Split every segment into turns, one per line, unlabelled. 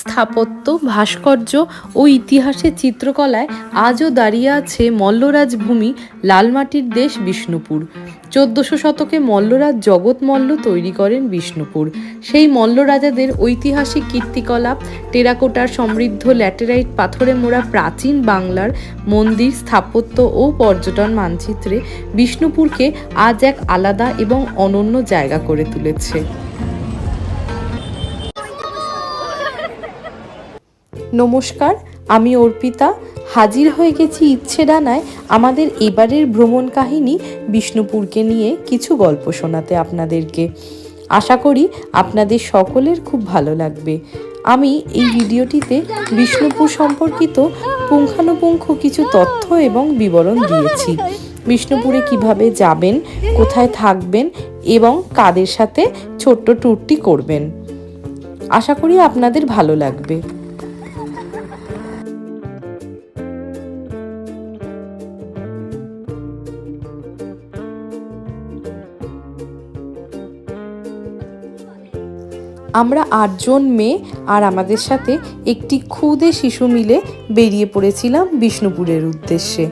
স্থাপত্য, ভাস্কর্য ও ইতিহাসের চিত্রকলায় আজও দাঁড়িয়ে আছে মল্লরাজ ভূমি লালমাটির দেশ বিষ্ণুপুর। চোদ্দশো শতকে মল্লরাজ জগৎ মল্ল তৈরি করেন বিষ্ণুপুর। সেই মল্ল রাজাদের ঐতিহাসিক কীর্তিকলাপ টেরাকোটার সমৃদ্ধ ল্যাটেরাইট পাথরে মোড়া প্রাচীন বাংলার মন্দির, স্থাপত্য ও পর্যটন মানচিত্রে বিষ্ণুপুরকে আজ এক আলাদা এবং অনন্য জায়গা করে তুলেছে। নমস্কার, আমি অর্পিতা। হাজির হয়ে গেছি ইচ্ছে ডানায় আমাদের এবারের ভ্রমণ কাহিনী বিষ্ণুপুরকে নিয়ে কিছু গল্প শোনাতে আপনাদেরকে। আশা করি আপনাদের সকলের খুব ভালো লাগবে। আমি এই ভিডিওটিতে বিষ্ণুপুর সম্পর্কিত পুঙ্খানুপুঙ্খ কিছু তথ্য এবং বিবরণ দিয়েছি। বিষ্ণুপুরে কীভাবে যাবেন, কোথায় থাকবেন এবং কাদের সাথে ছোট্ট ট্যুরটি করবেন। আশা করি আপনাদের ভালো লাগবে। আমরা আটজন মেয়ে আর আমাদের সাথে একটি ক্ষুদে শিশু মিলে বেরিয়ে পড়েছিলাম বিষ্ণুপুরের উদ্দেশ্যে।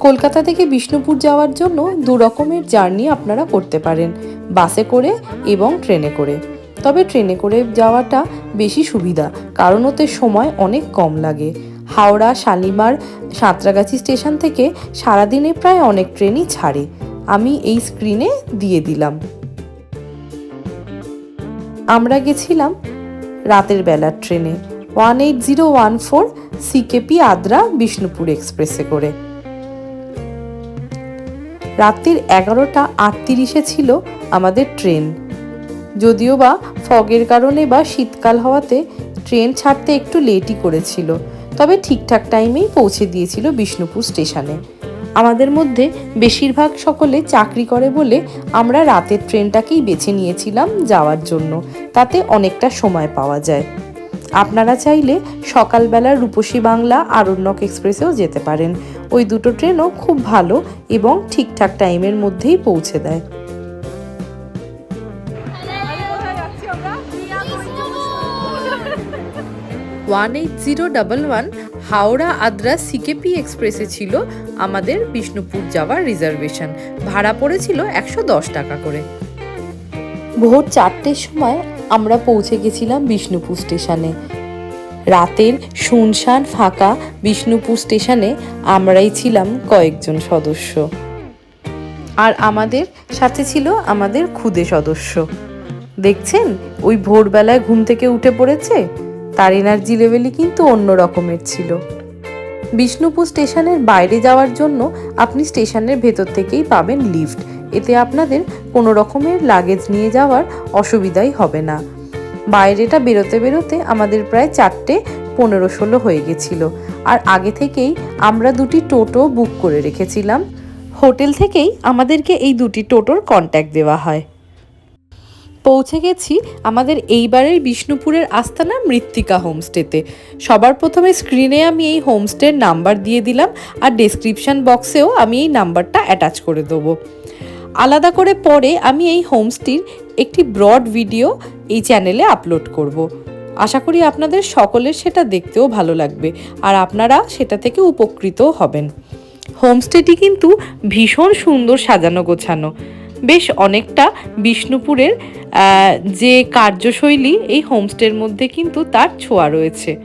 কলকাতা থেকে বিষ্ণুপুর যাওয়ার জন্য দু রকমের জার্নি আপনারা করতে পারেন, বাসে করে এবং ট্রেনে করে। তবে ট্রেনে করে যাওয়াটা বেশি সুবিধা, কারণ ওতে সময় অনেক কম লাগে। হাওড়া, শালিমার, সাঁতরাগাছি স্টেশন থেকে সারাদিনে প্রায় অনেক ট্রেনই ছাড়ে। আমি এই স্ক্রিনে দিয়ে দিলাম। আমরা গেছিলাম রাতের বেলার ট্রেনে। One eight zero one four CKP Adra Bishnupur এক্সপ্রেসে করে। রাত্রির এগারোটা আটত্রিশে ছিল আমাদের ট্রেন। যদিও বা ফগের কারণে বা শীতকাল হওয়াতে ট্রেন ছাড়তে একটু লেটই করেছিল, তবে ঠিকঠাক টাইমেই পৌঁছে দিয়েছিল বিষ্ণুপুর স্টেশনে। আমাদের মধ্যে বেশিরভাগ সকলে চাকরি করে বলে আমরা রাতের ট্রেনটাকেই বেছে নিয়েছিলাম যাওয়ার জন্য। তাতে অনেকটা সময় পাওয়া যায়। আপনারা চাইলে সকালবেলা রূপসী বাংলা আরণ্যক এক্সপ্রেসেও যেতে পারেন। ওই দুটো ট্রেনও খুব ভালো এবং ঠিকঠাক টাইমের মধ্যেই পৌঁছে দেয়। One eight zero double one Howrah Adra CKP এক্সপ্রেসে ছিল আমাদের বিষ্ণুপুর যাওয়ার রিজার্ভেশন ভাড়া পড়েছিল একশো দশ টাকা করে। ভোর চারটের সময় আমরা পৌঁছে গেছিলাম বিষ্ণুপুর স্টেশনে। রাতের শুনশান ফাঁকা বিষ্ণুপুর স্টেশনে আমরাই ছিলাম কয়েকজন সদস্য। আর আমাদের সাথে ছিল আমাদের খুদে সদস্য। দেখছেন? ওই ভোরবেলায় ঘুম থেকে উঠে পড়েছে? তার এনার্জি লেভেলই কিন্তু অন্য রকমের ছিল। বিষ্ণুপুর স্টেশনের বাইরে যাওয়ার জন্য আপনি স্টেশনের ভেতর থেকেই পাবেন লিফট এতে আপনাদের কোনো রকমের লাগেজ নিয়ে যাওয়ার অসুবিধাই হবে না। বাইরেটা বেরোতে বেরোতে আমাদের প্রায় চারটে পনেরো ষোলো হয়ে গেছিল। আর আগে থেকেই আমরা দুটি টোটো বুক করে রেখেছিলাম। হোটেল থেকেই আমাদেরকে এই দুটি টোটোর কন্ট্যাক্ট দেওয়া হয়। পৌঁছে গেছি আমাদের এইবারের বিষ্ণুপুরের আস্তানা মৃত্তিকা হোমস্টেতে। সবার প্রথমে স্ক্রিনে আমি এই হোমস্টের নাম্বার দিয়ে দিলাম আর ডেসক্রিপশন বক্সেও আমি এই নাম্বারটা অ্যাটাচ করে দেবো। আলাদা করে পরে আমি এই হোমস্টির একটি ব্রড ভিডিও এই চ্যানেলে আপলোড করব। আশা করি আপনাদের সকলের সেটা দেখতেও ভালো লাগবে আর আপনারা সেটা থেকে উপকৃতও হবেন। হোমস্টেটি কিন্তু ভীষণ সুন্দর সাজানো গোছানো। বেশ অনেকটা বিষ্ণুপুরের যে কার্যশৈলী এই হোমস্টের মধ্যে কিন্তু তার ছোঁয়া রয়েছে।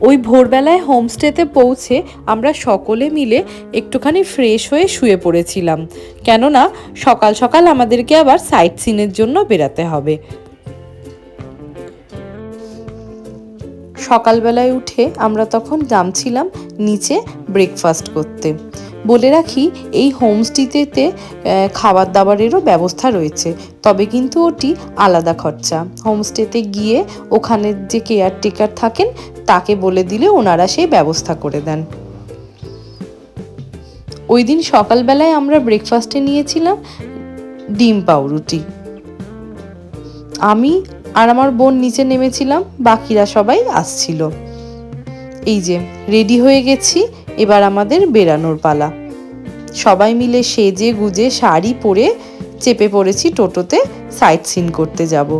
ওই ভোরবেলায় হোমস্টেতে পৌঁছে আমরা সকলে মিলে একটুখানি ফ্রেশ হয়ে শুয়ে পড়েছিলাম। কেননা সকাল সকাল আমাদেরকে আবার সাইট সিনের জন্য বেরাতে হবে। সকালবেলায় উঠে আমরা তখন নামছিলাম নিচে ব্রেকফাস্ট করতে। বলে রাখি, এই হোমস্টেতে খাবার দাবারেরও ব্যবস্থা রয়েছে। তবে কিন্তু ওটি আলাদা খরচা। হোমস্টেতে গিয়ে ওখানে যে কেয়ারটেকার থাকেন, তাকে বলে দিলে ওনারা সেই ব্যবস্থা করে দেন। ওই দিন সকালবেলায় আমরা ব্রেকফাস্টে নিয়েছিলাম ডিম পাউরুটি। আমি আর আমার বোন নিচে নেমেছিলাম, বাকিরা সবাই আসছিল। এই যে রেডি হয়ে গেছি। এবার আমাদের বেরানোর পালা। সবাই মিলে সেজে গুজে শাড়ি পরে চেপে পড়েছি টোটোতে সাইট সিন করতে যাব।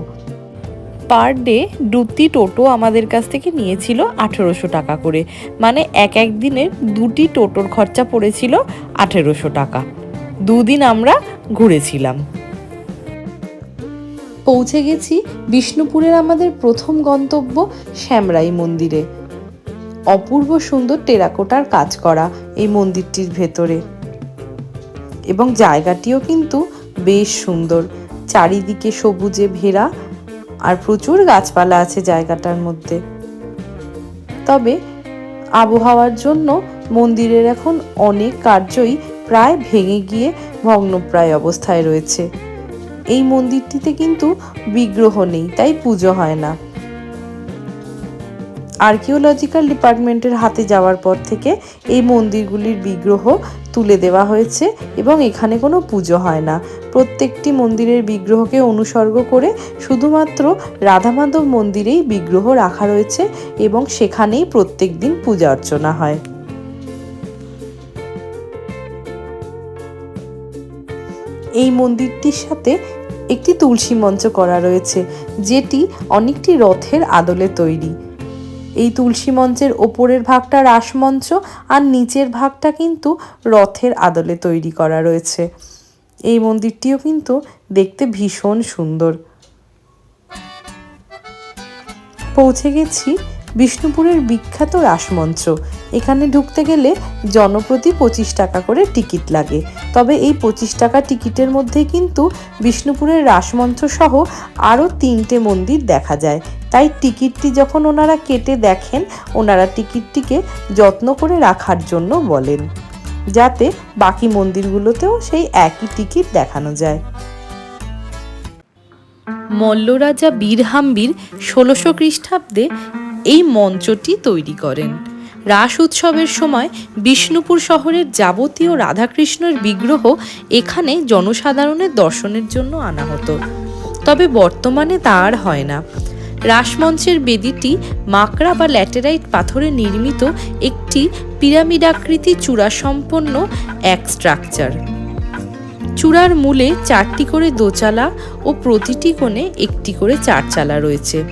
পার ডে দুটি টোটো আমাদের কাছ থেকে নিয়েছিল আঠেরোশো টাকা করে। মানে এক এক দিনের দুটি টোটোর খরচা পড়েছিল আঠেরোশো টাকা। দুদিন আমরা ঘুরেছিলাম। পৌঁছে গেছি বিষ্ণুপুরের আমাদের প্রথম গন্তব্য শ্যামরাই মন্দিরে। অপূর্ব সুন্দর টেরাকোটার কাজ করা এই মন্দিরটির ভেতরে। এবং জায়গাটিও কিন্তু বেশ সুন্দর। চারিদিকে সবুজে ঘেরা আর প্রচুর গাছপালা আছে জায়গাটার মধ্যে। তবে আবহাওয়ার জন্য মন্দিরের এখন অনেক কার্যই প্রায় ভেঙে গিয়ে ভগ্নপ্রায় অবস্থায় রয়েছে। এই মন্দিরটিতে কিন্তু বিগ্রহ নেই, তাই পুজো হয় না। আর্কিওলজিক্যাল ডিপার্টমেন্টের হাতে যাওয়ার পর থেকে এই মন্দিরগুলির বিগ্রহ তুলে দেওয়া হয়েছে এবং এখানে কোনো পুজো হয় না। প্রত্যেকটি মন্দিরের বিগ্রহকে অনুসর্গ করে শুধুমাত্র রাধামাধব মন্দিরেই বিগ্রহ রাখা রয়েছে এবং সেখানেই প্রত্যেক দিন পূজা অর্চনা হয়। এই মন্দিরটির সাথে একটি তুলসী মঞ্চ করা রয়েছে, যেটি অনেকটি রথের আদলে তৈরি। এই তুলসী মঞ্চের ওপরের ভাগটা রাসমঞ্চ আর নিচের ভাগটা কিন্তু রথের আদলে তৈরি করা রয়েছে। এই মন্দিরটিও কিন্তু দেখতে ভীষণ সুন্দর। পৌঁছে গেছি বিষ্ণুপুরের বিখ্যাত রাসমঞ্চ। এখানে ঢুকতে গেলে জনপ্রতি পঁচিশ টাকা করে টিকিট লাগে। তবে এই পঁচিশ টাকা টিকিটের মধ্যে কিন্তু বিষ্ণুপুরের রাসমঞ্চ সহ আরও তিনটে মন্দির দেখা যায়। তাই টিকিটটি যখন ওনারা কেটে দেখেন, ওনারা টিকিটটিকে যত্ন করে রাখার জন্য বলেন, যাতে বাকি মন্দিরগুলোতেও সেই একই টিকিট দেখানো যায়। মল্লরাজা বীরহাম্বীর ষোলোশো খ্রিস্টাব্দে এই মঞ্চটি তৈরি করেন। রাস উৎসবের সময় বিষ্ণুপুর শহরের যাবতীয় রাধাকৃষ্ণের বিগ্রহ এখানে জনসাধারণের দর্শনের জন্য আনা হতো। তবে বর্তমানে তা আর হয় না। রাসমঞ্চের বেদিটি মাকড়া বা ল্যাটেরাইট পাথরে নির্মিত একটি পিরামিডাকৃতি চূড়া সম্পন্ন এক স্ট্রাকচার চূড়ার মূলে চারটি করে দোচালা ও প্রতিটি কোণে একটি করে চারচালা রয়েছে।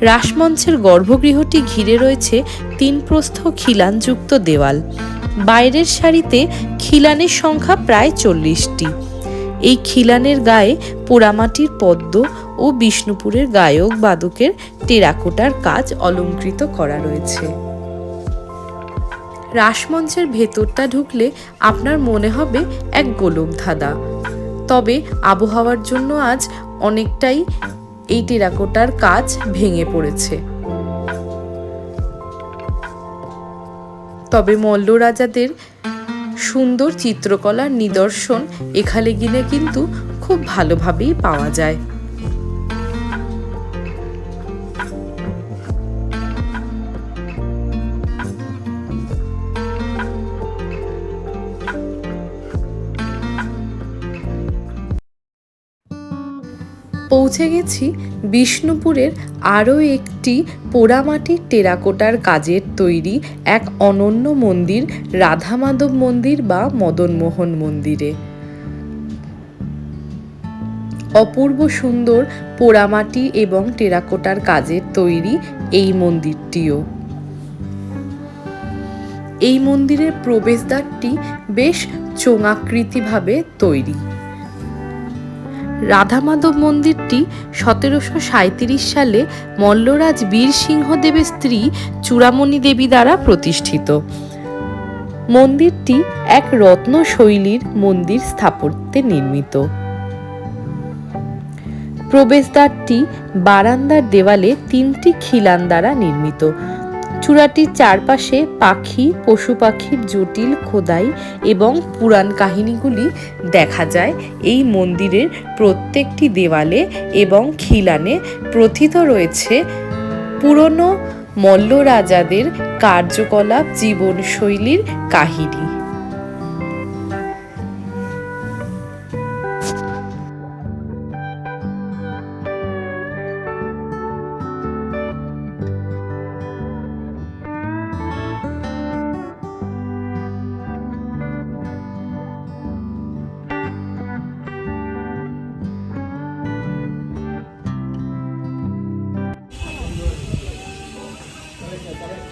রাসমঞ্চের গর্ভগৃহটি ঘিরে রয়েছে তিন প্রস্থ খিলানযুক্ত দেওয়াল। বাইরের সারিতে খিলানের সংখ্যা প্রায় চল্লিশটি। এই খিলানের গায়ে পোড়ামাটির পদ্ম ও বিষ্ণুপুরের গায়ক বাদকের টেরাকোটার কাজ অলঙ্কৃত করা রয়েছে। রাসমঞ্চের ভেতরটা ঢুকলে আপনার মনে হবে এক গোলকধাঁধা তবে আবহাওয়ার জন্য আজ অনেকটাই এই টেরাকোটার কাজ ভেঙে পড়েছে। তবে মল্ল রাজাদের সুন্দর চিত্রকলার নিদর্শন এখানে গেলে কিন্তু খুব ভালোভাবেই পাওয়া যায়। পৌঁছে গেছি বিষ্ণুপুরের আরও একটি পোড়ামাটির টেরাকোটার কাজের তৈরি এক অনন্য মন্দির রাধা মাধব মন্দির বা মদনমোহন মন্দিরে। অপূর্ব সুন্দর পোড়ামাটি এবং টেরাকোটার কাজের তৈরি এই মন্দিরটিও। এই মন্দিরের প্রবেশদ্বারটি বেশ চোঙাকৃতিভাবে তৈরি। রাধা মাধব মন্দিরটি সতেরোশো সাঁত্রিশ সালে মল্লরাজ বীর সিংহদেবের স্ত্রী চূড়ামণি দেবী দ্বারা প্রতিষ্ঠিত। মন্দিরটি এক রত্ন শৈলীর মন্দির স্থাপত্যে নির্মিত। প্রবেশদ্বারটি বারান্দার দেওয়ালে তিনটি খিলান দ্বারা নির্মিত। চূড়াটির চারপাশে পাখি, পশু পাখির জটিল, খোদাই এবং পুরাণ কাহিনীগুলি দেখা যায়। এই মন্দিরের প্রত্যেকটি দেওয়ালে এবং খিলানে প্রথিত রয়েছে পুরনো মল্ল রাজাদের কার্যকলাপ জীবনশৈলীর কাহিনী।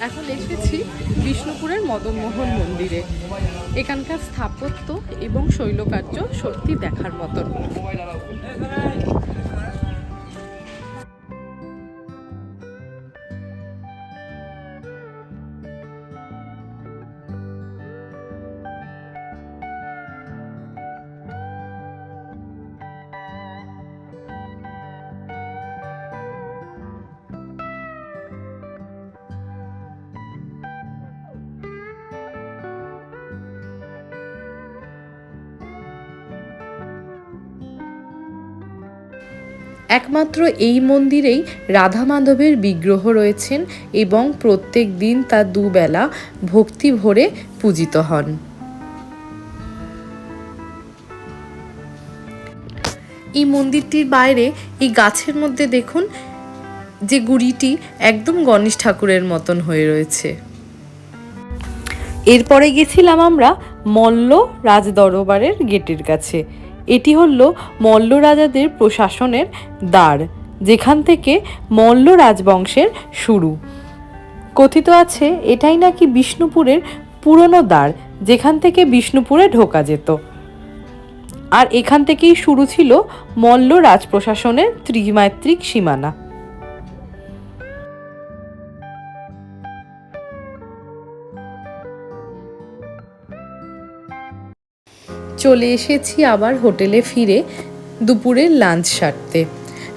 এখন এসেছি বিষ্ণুপুরের মদনমোহন মন্দিরে। এখানকার স্থাপত্য এবং শৈলকার্য সত্যি দেখার মতন। একমাত্র এই মন্দিরেই রাধা মাধবের বিগ্রহ রয়েছেন এবং প্রত্যেক দিন তা দুবেলা ভক্তি ভরে পূজিত হন। এই মন্দিরটির বাইরে এই গাছের মধ্যে দেখুন যে গুড়িটি একদম গণেশ ঠাকুরের মতন হয়ে রয়েছে। এরপরে গেছিলাম আমরা মল্ল রাজদরবারের গেটের কাছে। এটি হল মল্ল রাজাদের প্রশাসনের দ্বার, যেখান থেকে মল্ল রাজবংশের শুরু। কথিত আছে, এটাই নাকি বিষ্ণুপুরের পুরনো দ্বার, যেখান থেকে বিষ্ণুপুরে ঢোকা যেত। আর এখান থেকেই শুরু ছিল মল্ল রাজপ্রশাসনের ত্রিমাত্রিক সীমানা। চলে এসেছি আবার হোটেলে ফিরে দুপুরের লাঞ্চ সারতে।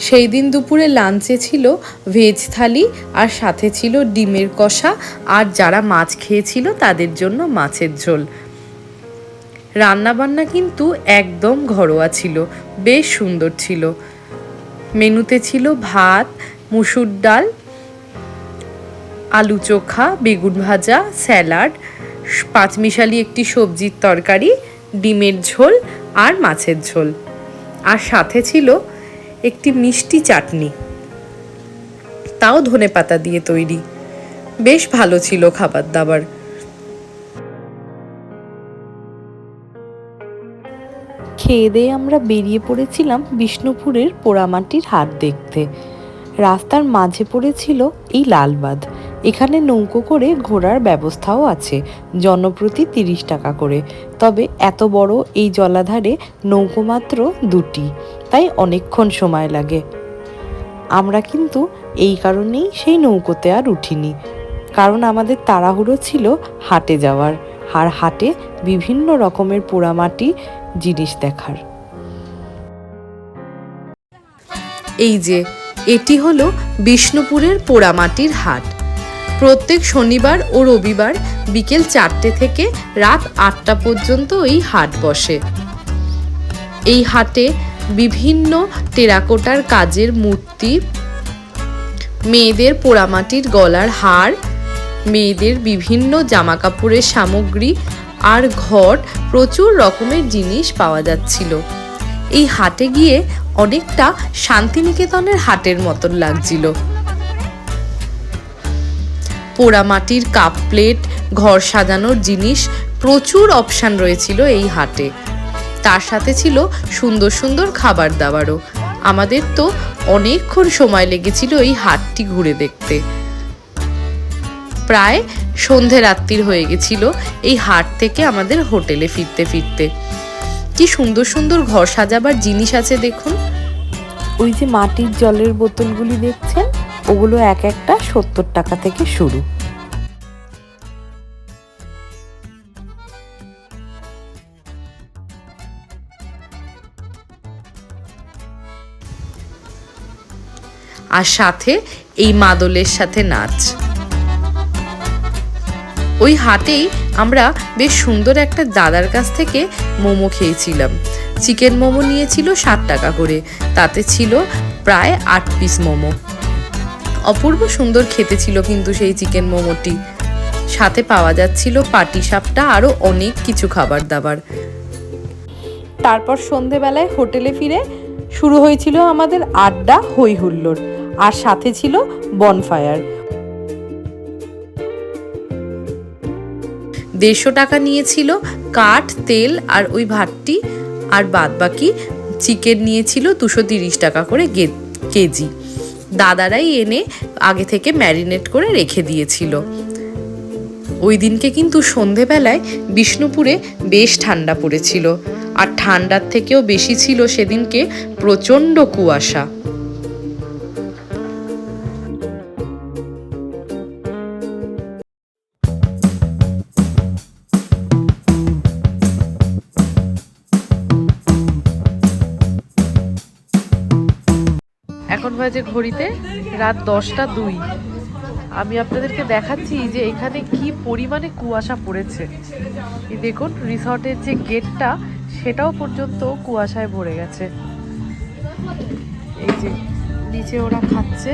সেই দিন দুপুরে লাঞ্চে ছিল ভেজ থালি আর সাথে ছিল ডিমের কষা আর যারা মাছ খেয়েছিল তাদের জন্য মাছের ঝোল। রান্নাবান্না কিন্তু একদম ঘরোয়া ছিল, বেশ সুন্দর ছিল। মেনুতে ছিল ভাত, মুসুর ডাল, আলু চোখা, বেগুন ভাজা, স্যালাড, পাঁচমিশালি একটি সবজির তরকারি ডিমের ঝোল আর মাছের ঝোল। আর সাথে ছিল একটি মিষ্টি চাটনি। তাও ধনে পাতা দিয়ে তৈরি। বেশ ভালো ছিল খাবার দাবার। খেয়ে দিয়ে আমরা বেরিয়ে পড়েছিলাম বিষ্ণুপুরের পোড়ামাটির হাট দেখতে। রাস্তার মাঝে পড়েছিল এই লালবাঁধ। এখানে নৌকো করে ঘোরার ব্যবস্থাও আছে। জনপ্রতি তিরিশ টাকা করে। তবে এত বড় এই জলাধারে নৌকো মাত্র দুটি। তাই অনেকক্ষণ সময় লাগে। আমরা কিন্তু এই কারণেই সেই নৌকোতে আর উঠিনি। কারণ আমাদের তাড়াহুড়ো ছিল হাটে যাওয়ার আর হাটে বিভিন্ন রকমের পোড়ামাটি জিনিস দেখার। এই যে, এটি হলো বিষ্ণুপুরের পোড়ামাটির হাট। প্রত্যেক শনিবার ও রবিবার বিকেল চারটে থেকে রাত আটটা পর্যন্ত এই হাট বসে। এই হাটে বিভিন্ন টেরাকোটার কাজের মূর্তি, মেয়েদের পোড়ামাটির গলার হার, মেয়েদের বিভিন্ন জামাকাপড়ের সামগ্রী আর ঘট প্রচুর রকমের জিনিস পাওয়া যাচ্ছিল। এই হাটে গিয়ে অনেকটা শান্তিনিকেতনের হাটের মতন লাগছিল। পোড়ামাটির কাপ প্লেট, ঘর সাজানোর জিনিস, প্রচুর অপশান রয়েছিল এই হাটে। তার সাথে ছিল সুন্দর সুন্দর খাবার দাবারও। আমাদের তো অনেকক্ষণ সময় লেগেছিল এই হাটটি ঘুরে দেখতে। প্রায় সন্ধে রাত্রির হয়ে গেছিল এই হাট থেকে আমাদের হোটেলে ফিরতে ফিরতে। কি সুন্দর সুন্দর ঘর সাজাবার জিনিস আছে দেখুন। ওই যে মাটির জলের বোতলগুলি দেখছেন? ওগুলো এক একটা সত্তর টাকা থেকে শুরু। আর সাথে এই মাদলের সাথে নাচ। ওই হাটেই আমরা বেশ সুন্দর একটা দাদার কাছ থেকে মোমো খেয়েছিলাম। চিকেন মোমো নিয়েছিল ষাট টাকা করে, তাতে ছিল প্রায় আট পিস মোমো। অপূর্ব সুন্দর খেতে ছিল কিন্তু সেই চিকেন মোমোটি। সাথে পাওয়া যাচ্ছিল পাটি সাপটা আরও অনেক কিছু খাবার দাবার। তারপর সন্ধেবেলায় হোটেলে ফিরে শুরু হয়েছিল আমাদের আড্ডা হই আর সাথে ছিল বনফায়ার। দেড়শো টাকা নিয়েছিল কাঠ, তেল আর ওই ভাতটি, আর বাদ বাকি চিকেন নিয়েছিল দুশো তিরিশ টাকা করে কেজি। দাদারাই এনে আগে থেকে ম্যারিনেট করে রেখে দিয়েছিল। ওই দিনকে কিন্তু সন্ধেবেলায় বিষ্ণুপুরে বেশ ঠান্ডা পড়েছিল। আর ঠান্ডার থেকেও বেশি ছিল সেদিনকে প্রচণ্ড কুয়াশা। এখন বাজে ঘড়িতে রাত দশটা দুই। আমি আপনাদেরকে দেখাচ্ছি যে এখানে কি পরিমাণে কুয়াশা পড়েছে। দেখুন, রিসর্টের যে গেটটা, সেটাও পর্যন্ত কুয়াশায় ভরে গেছে। এই যে, নিচে ওরা খাচ্ছে।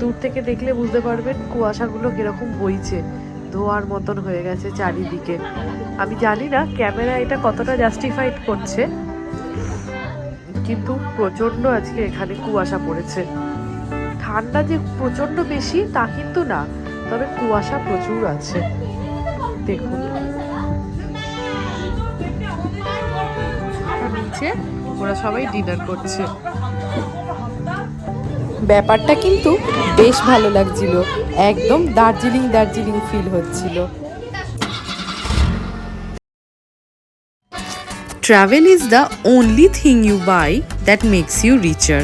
দূর থেকে দেখলে বুঝতে পারবেন কুয়াশাগুলো কীরকম বইছে। ধোয়ার মতন হয়ে গেছে চারিদিকে। আমি জানি না, ক্যামেরা এটা কতটা জাস্টিফাইড করছে। কিন্তু প্রচণ্ড আজকে এখানে কুয়াশা পড়েছে। ঠান্ডা যে প্রচণ্ড বেশি, তা কিন্তু না, তবে কুয়াশা প্রচুর আছে। দেখুন। নিচে ওরা সবাই ডিনার করছে। ব্যাপারটা কিন্তু বেশ ভালো লাগছিল। একদম দার্জিলিং দার্জিলিং ফিল হচ্ছিল। Travel is the only thing you buy that makes you richer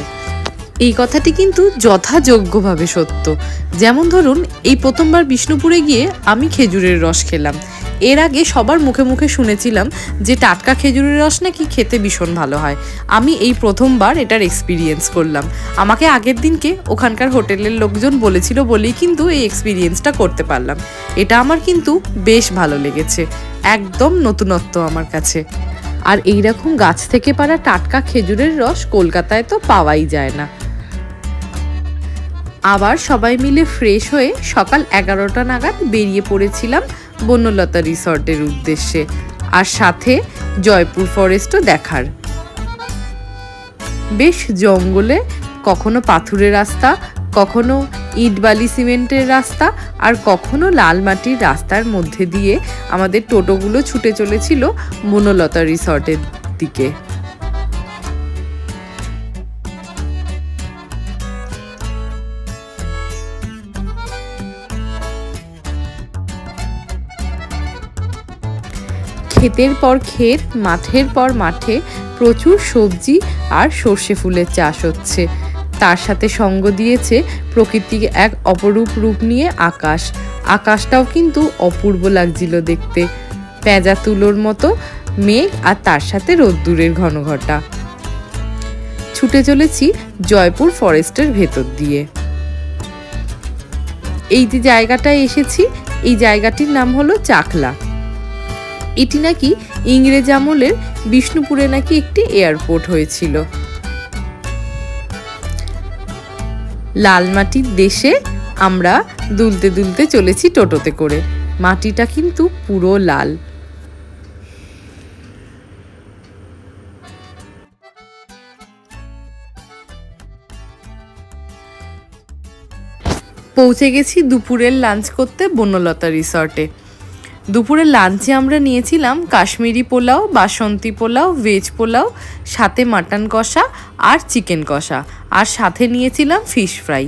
এই কথাটি কিন্তু যথাযোগ্যভাবে সত্য। যেমন ধরুন, এই প্রথমবার বিষ্ণুপুরে গিয়ে আমি খেজুরের রস খেলাম। এর আগে সবার মুখে মুখে শুনেছিলাম যে টাটকা খেজুরের রস নাকি খেতে ভীষণ ভালো হয়। আমি এই প্রথমবার এটার এক্সপিরিয়েন্স করলাম। আমাকে আগের দিনকে ওখানকার হোটেলের লোকজন বলেছিল বলেই কিন্তু এই এক্সপিরিয়েন্সটা করতে পারলাম। এটা আমার কিন্তু বেশ ভালো লেগেছে। একদম নতুনত্ব আমার কাছে। আর এই রকম গাছ থেকে পাড়া টাটকা খেজুরের রস কলকাতায় তো পাওয়াই যায় না। আবার সবাই মিলে ফ্রেশ হয়ে সকাল এগারোটা নাগাদ বেরিয়ে পড়েছিলাম বন্যলতা রিসর্টের উদ্দেশ্যে। আর সাথে জয়পুর ফরেস্টও দেখার। বেশ জঙ্গলে, কখনো পাথুরে রাস্তা, কখনো ইট বালি সিমেন্টের রাস্তা আর কখনো লাল মাটির রাস্তার মধ্যে দিয়ে আমাদের টোটোগুলো ছুটে চলেছিল বনলতা রিসর্টের দিকে। ক্ষেতের পর ক্ষেত, মাঠের পর মাঠে প্রচুর সবজি আর সর্ষে ফুলের চাষ হচ্ছে। তার সাথে সঙ্গ দিয়েছে প্রকৃতির এক অপরূপ রূপ নিয়ে আকাশ। আকাশটাও কিন্তু অপূর্ব লাগছিল দেখতে। পেঁজা তুলোর মতো মেঘ আর তার সাথে রোদ্দুরের ঘন ঘটা। ছুটে চলেছি জয়পুর ফরেস্টের ভেতর দিয়ে। এই যে জায়গাটায় এসেছি, এই জায়গাটির নাম হলো চাকলা। এটি নাকি ইংরেজ আমলের বিষ্ণুপুরে নাকি একটি এয়ারপোর্ট হয়েছিল। লাল মাটির দেশে আমরা দুলতে দুলতে চলেছি টোটোতে করে। মাটিটা কিন্তু পুরো লাল। পৌঁছে গেছি দুপুরের লাঞ্চ করতে বনলতা রিসর্টে। দুপুরের লাঞ্চে আমরা নিয়েছিলাম কাশ্মীরি পোলাও, বাসন্তী পোলাও ভেজ পোলাও, সাথে মাটন কষা আর চিকেন কষা। আর সাথে নিয়েছিলাম ফিশ ফ্রাই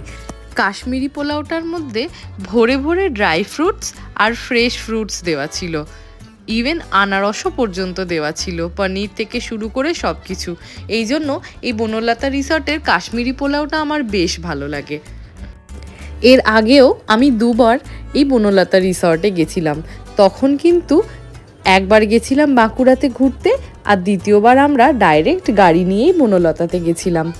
কাশ্মীরি পোলাওটার মধ্যে ভরে ভরে ড্রাই ফ্রুটস আর ফ্রেশ ফ্রুটস দেওয়া ছিল। ইভেন আনারসও পর্যন্ত দেওয়া ছিল, পনির থেকে শুরু করে সব কিছু এই জন্য এই বনলতা রিসর্টের কাশ্মীরি পোলাওটা আমার বেশ ভালো লাগে। এর আগেও আমি দুবার এই বনলতা রিসর্টে গেছিলাম। তখন কিন্তু একবার গেছিলাম বাঁকুড়াতে ঘুরতে আর দ্বিতীয়বার আমরা ডাইরেক্ট গাড়ি নিয়েই বনলতাতে গেছিলাম।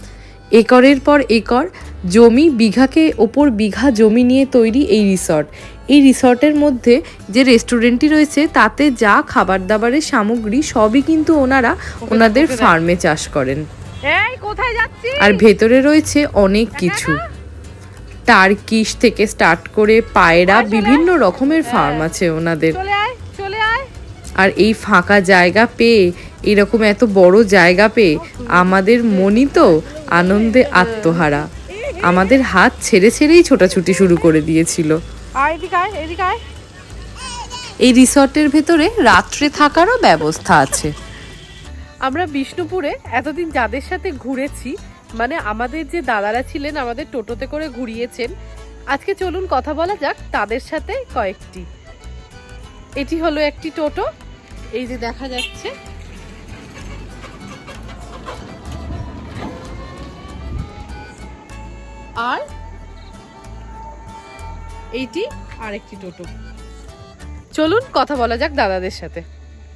একরের পর একর জমি বিঘাকে ওপর বিঘা জমি নিয়ে তৈরি এই রিসর্ট। এই রিসর্টের মধ্যে যে রেস্টুরেন্টটি রয়েছে তাতে যা খাবার দাবারের সামগ্রী সবই কিন্তু ওনারা ওনাদের ফার্মে চাষ করেন। আর ভেতরে রয়েছে অনেক কিছু। টার্কিশ থেকে স্টার্ট করে পায়রা বিভিন্ন রকমের ফার্ম আছে ওনাদের। আর এই ফাঁকা জায়গা পেয়ে এরকম এত বড় জায়গা পেয়ে আমাদের মনি তো আনন্দে আত্মহারা। আমাদের হাত ছেড়ে ছেড়েই ছোটাছুটি শুরু করে দিয়েছিল। এই রিসর্টের ভেতরে রাত্রে থাকারও ব্যবস্থা আছে। আমরা বিষ্ণুপুরে এতদিন যাদের সাথে ঘুরেছি মানে আমাদের যে দাদারা ছিলেন আমাদের টোটোতে করে ঘুরিয়েছেন। আজকে চলুন কথা বলা যাক তাদের সাথে কয়েকটি।
এটি হলো একটি টোটো, এই যে দেখা যাচ্ছে। আর এইটি আরেকটি টোটো। চলুন কথা বলা যাক দাদাদের সাথে।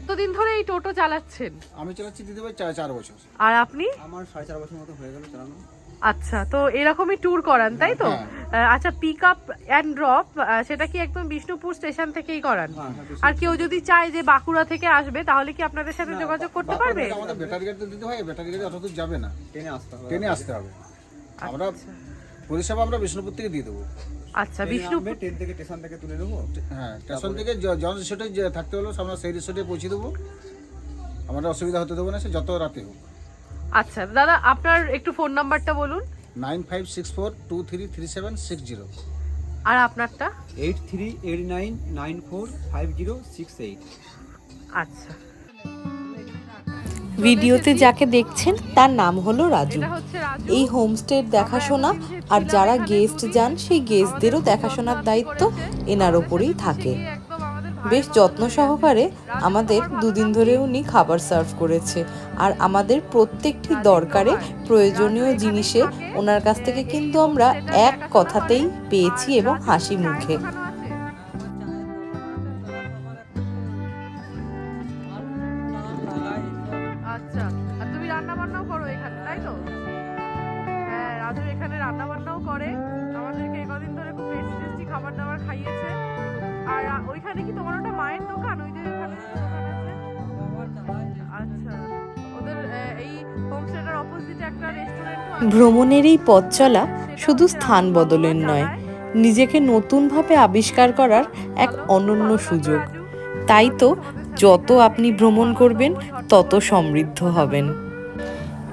কতদিন ধরে এই টোটো চালাচ্ছেন?
আমি চালাচ্ছি দিদি ভাই চার চার বছর।
আর আপনি?
আমার সাড়ে চার বছর মতো হয়ে গেল চালানো।
আচ্ছা তো এরকমই ট্যুর করান তাই তো?
হ্যাঁ।
আচ্ছা পিক আপ অ্যান্ড ড্রপ সেটা কি একদম বিষ্ণুপুর স্টেশন থেকেই করান?
হ্যাঁ, হ্যাঁ,
আর কেউ যদি চায় যে বাঁকুড়া থেকে আসবে তাহলে কি আপনাদের সাথে যোগাযোগ করতে পারবে?
আমাদের ব্যাটারি গাড়িতে দিতে হয় ব্যাটারি গাড়ি অত যাবে না।
ট্রেনে আসতে হবে।
ট্রেনে আসতে হবে। আমরা পরিষেবা আমরা বিষ্ণুপুর থেকে দিয়ে দেবো।
আচ্ছা
ট্রেনে
বিষ্ণু
নামবে, ট্রেন থেকে স্টেশন থেকে তুলে নেব।
হ্যাঁ স্টেশন থেকে জন রিসোর্টে যে থাকতে হলো আমরা সেই রিসোর্টে পৌঁছে দেবো। আমাদের অসুবিধা হতে দেবো না সে যত রাতে হোক।
আচ্ছা দাদা আপনার একটু ফোন নাম্বারটা বলুন।
Nine five six four two three three seven six zero
আর আপনারটা?
Eight three eight nine nine four five zero six eight
আচ্ছা।
ভিডিওতে যাকে দেখছেন তার নাম হলো রাজু।
এটা হচ্ছে রাজু
এই হোমস্টের দেখাশোনা আর যারা গেস্ট যান, সেই গেস্টদেরও দেখাশোনার দায়িত্ব এনার ওপরেই থাকে। বেশ যত্ন সহকারে আমাদের দুদিন ধরে উনি খাবার সার্ভ করেছে আর আমাদের প্রত্যেকটি দরকারে প্রয়োজনীয় জিনিসে ওনার কাছ থেকে কিন্তু আমরা এক কথাতেই পেয়েছি এবং হাসি মুখে। ভ্রমণের এই পথ চলা শুধু স্থান বদলের নয়, নিজেকে নতুনভাবে আবিষ্কার করার এক অনন্য সুযোগ। তাই তো যত আপনি ভ্রমণ করবেন, তত সমৃদ্ধ হবেন।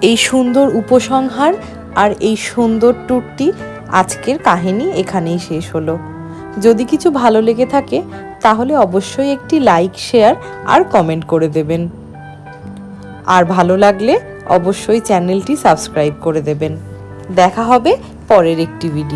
এই সুন্দর উপসংহার আর এই সুন্দর ট্যুরটি আজকের কাহিনী এখানেই শেষ হলো। যদি কিছু ভালো লেগে থাকে, তাহলে অবশ্যই একটি লাইক, শেয়ার আর কমেন্ট করে দেবেন। আর ভালো লাগলে অবশ্যই চ্যানেলটি সাবস্ক্রাইব করে দেবেন। দেখা হবে পরের একটি ভিডিও